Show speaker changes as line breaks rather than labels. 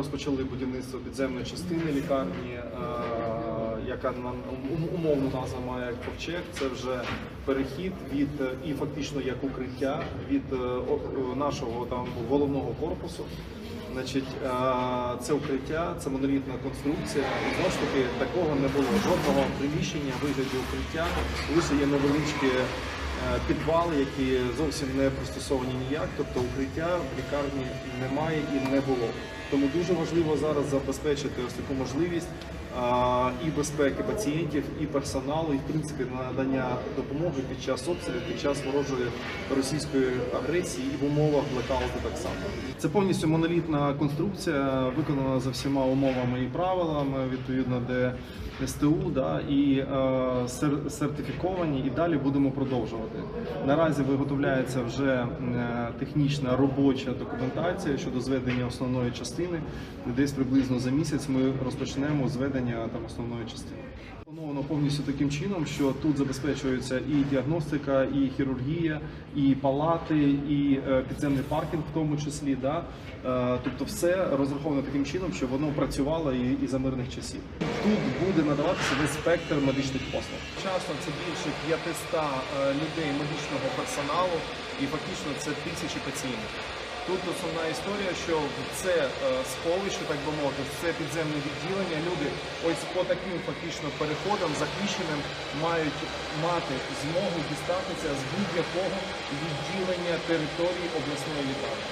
розпочали будівництво підземної частини лікарні, е, яка на ум- умовну назву має ковчег. Це вже перехід від е, і фактично як укриття від е, нашого там головного корпусу. Значить, це укриття, це монолітна конструкція. Знову ж таки такого не було. Жодного приміщення вигляді укриття. Лише є невеличкі підвали, які зовсім не пристосовані ніяк. Тобто укриття в лікарні немає і не було. Тому дуже важливо зараз забезпечити ось таку можливість а, і безпеки пацієнтів, і персоналу, і в принципі надання допомоги під час обстрілів, під час ворожої російської агресії і в умовах блекауту так само. Це повністю монолітна конструкція, виконана за всіма умовами і правилами, відповідно, де СТУ, да, і е, сер- сертифіковані, і далі будемо продовжувати. Наразі виготовляється вже е, технічна робоча документація щодо зведення основної частини. Десь приблизно за місяць ми розпочнемо зведення там основної частини. Плановано повністю таким чином, що тут забезпечується і діагностика, і хірургія, і палати, і е, підземний паркінг, в тому числі. Да? Е, Тобто, все розраховано таким чином, щоб воно працювало і, і за мирних часів. Тут буде надаватися весь спектр медичних послуг. Часно це більше 500 е, людей медичного персоналу, і фактично це тисячі пацієнтів. Тут основна історія, що це е, сховище, так би мовити, це підземне відділення. Люди ось по таким фактично переходам захищеним мають мати змогу дістатися з будь-якого відділення території обласної лікарні.